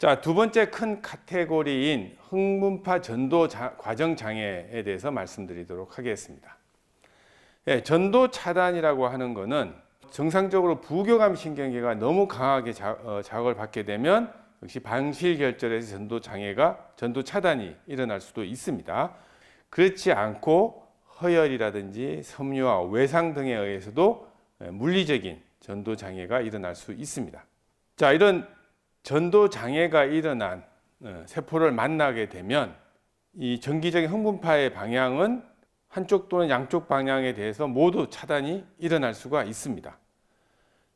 자, 두 번째 큰 카테고리인 흥분파 전도 자- 과정 장애에 대해서 말씀드리도록 하겠습니다. 예, 전도 차단이라고 하는 것은 정상적으로 부교감 신경계가 너무 강하게 자, 어, 자극을 받게 되면 역시 방실 결절에서 전도 장애가 전도 차단이 일어날 수도 있습니다. 그렇지 않고 허열이라든지 섬유와 외상 등에 의해서도 예, 물리적인 전도 장애가 일어날 수 있습니다. 자, 이런 전도 장애가 일어난 어, 세포를 만나게 되면 이 전기적인 흥분파의 방향은 한쪽 또는 양쪽 방향에 대해서 모두 차단이 일어날 수가 있습니다.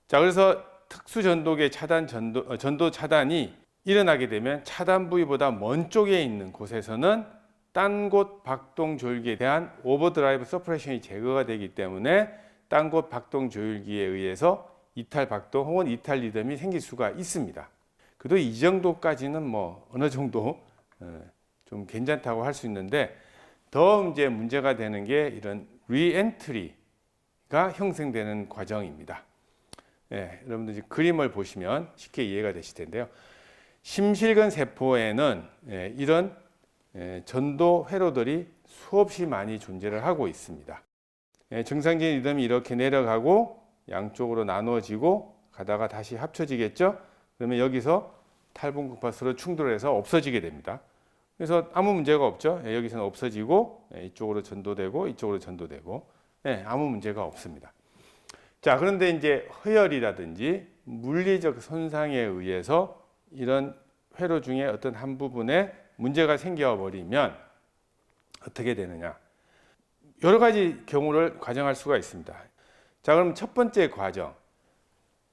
자, 그래서 특수 전도계 차단 전도, 어, 전도 차단이 일어나게 되면 차단 부위보다 먼 쪽에 있는 곳에서는 딴 곳 박동 조율기에 대한 오버드라이브 서프레션이 제거가 되기 때문에 딴 곳 박동 조율기에 의해서 이탈 박동 혹은 이탈 리듬이 생길 수가 있습니다. 그래도 이 정도까지는 뭐 어느 정도 어, 좀 괜찮다고 할 수 있는데 더 이제 문제가 되는 게 이런 리엔트리가 형성되는 과정입니다. 예, 여러분들 이제 그림을 보시면 쉽게 이해가 되실 텐데요. 심실근 세포에는 예, 이런 예, 전도 회로들이 수없이 많이 존재를 하고 있습니다. 예, 정상적인 리듬이 이렇게 내려가고 양쪽으로 나누어지고 가다가 다시 합쳐지겠죠? 그러면 여기서 탈분극파 서로 충돌해서 없어지게 됩니다. 그래서 아무 문제가 없죠. 예, 여기서는 없어지고 예, 이쪽으로 전도되고 이쪽으로 전도되고 예, 아무 문제가 없습니다. 자, 그런데 이제 허열이라든지 물리적 손상에 의해서 이런 회로 중에 어떤 한 부분에 문제가 생겨 버리면 어떻게 되느냐? 여러 가지 경우를 과정할 수가 있습니다. 자, 그럼 첫 번째 과정.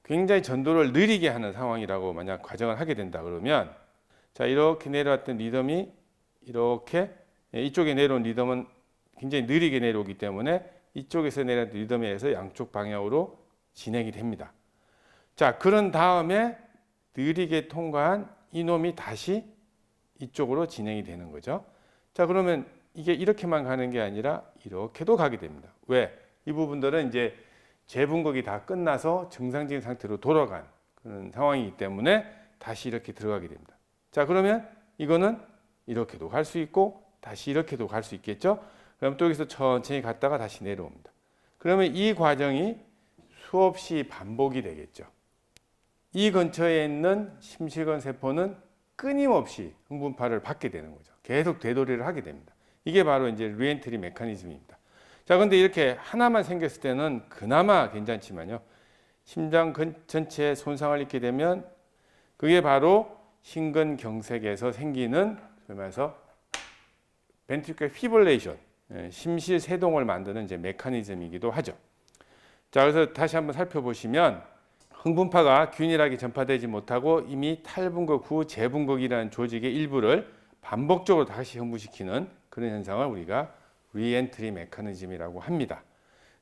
굉장히 전도를 느리게 하는 상황이라고 만약 과정을 하게 된다 그러면 자, 이렇게 내려왔던 리듬이 이렇게 예, 이쪽에 내려온 리듬은 굉장히 느리게 내려오기 때문에 이쪽에서 내려온 리듬에 의해서 양쪽 방향으로 진행이 됩니다. 자, 그런 다음에 느리게 통과한 이놈이 다시 이쪽으로 진행이 되는 거죠. 자, 그러면 이게 이렇게만 가는 게 아니라 이렇게도 가게 됩니다. 왜? 이 부분들은 이제 재분극이 다 끝나서 정상적인 상태로 돌아간 그런 상황이기 때문에 다시 이렇게 들어가게 됩니다. 자, 그러면 이거는 이렇게도 갈 수 있고 다시 이렇게도 갈 수 있겠죠? 그럼 또 여기서 천천히 갔다가 다시 내려옵니다. 그러면 이 과정이 수없이 반복이 되겠죠. 이 근처에 있는 심실근 세포는 끊임없이 흥분파를 받게 되는 거죠. 계속 되돌이를 하게 됩니다. 이게 바로 이제 리엔트리 메커니즘입니다. 자, 근데 이렇게 하나만 생겼을 때는 그나마 괜찮지만요. 심장 근- 전체에 손상을 입게 되면 그게 바로 심근경색에서 생기는 그러면서 벤트리클 피블레이션, 예, 심실 세동을 만드는 이제 메커니즘이기도 하죠. 자, 그래서 다시 한번 살펴보시면 흥분파가 균일하게 전파되지 못하고 이미 탈분극 후 재분극이라는 조직의 일부를 반복적으로 다시 흥분시키는 그런 현상을 우리가 리엔트리 메커니즘이라고 합니다.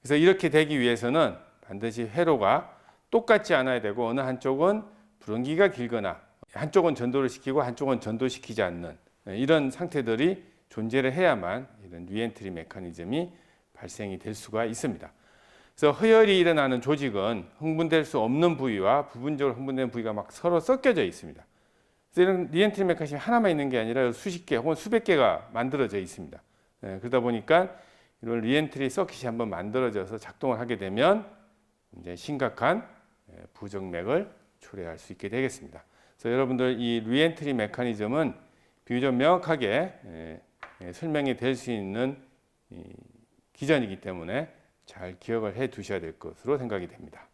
그래서 이렇게 되기 위해서는 반드시 회로가 똑같지 않아야 되고 어느 한쪽은 불응기가 길거나 한쪽은 전도를 시키고 한쪽은 전도시키지 않는 이런 상태들이 존재를 해야만 이런 리엔트리 메커니즘이 발생이 될 수가 있습니다. 그래서 허열이 일어나는 조직은 흥분될 수 없는 부위와 부분적으로 흥분된 부위가 막 서로 섞여져 있습니다. 그래서 이런 리엔트리 메커니즘이 하나만 있는 게 아니라 수십 개 혹은 수백 개가 만들어져 있습니다. 예, 그러다 보니까 이런 리엔트리 서킷이 한번 만들어져서 작동을 하게 되면 이제 심각한 예, 부정맥을 초래할 수 있게 되겠습니다. 그래서 여러분들 이 리엔트리 메커니즘은 비교적 명확하게 예, 예, 설명이 될 수 있는 이 기전이기 때문에 잘 기억을 해 두셔야 될 것으로 생각이 됩니다.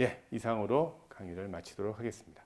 예, 이상으로 강의를 마치도록 하겠습니다.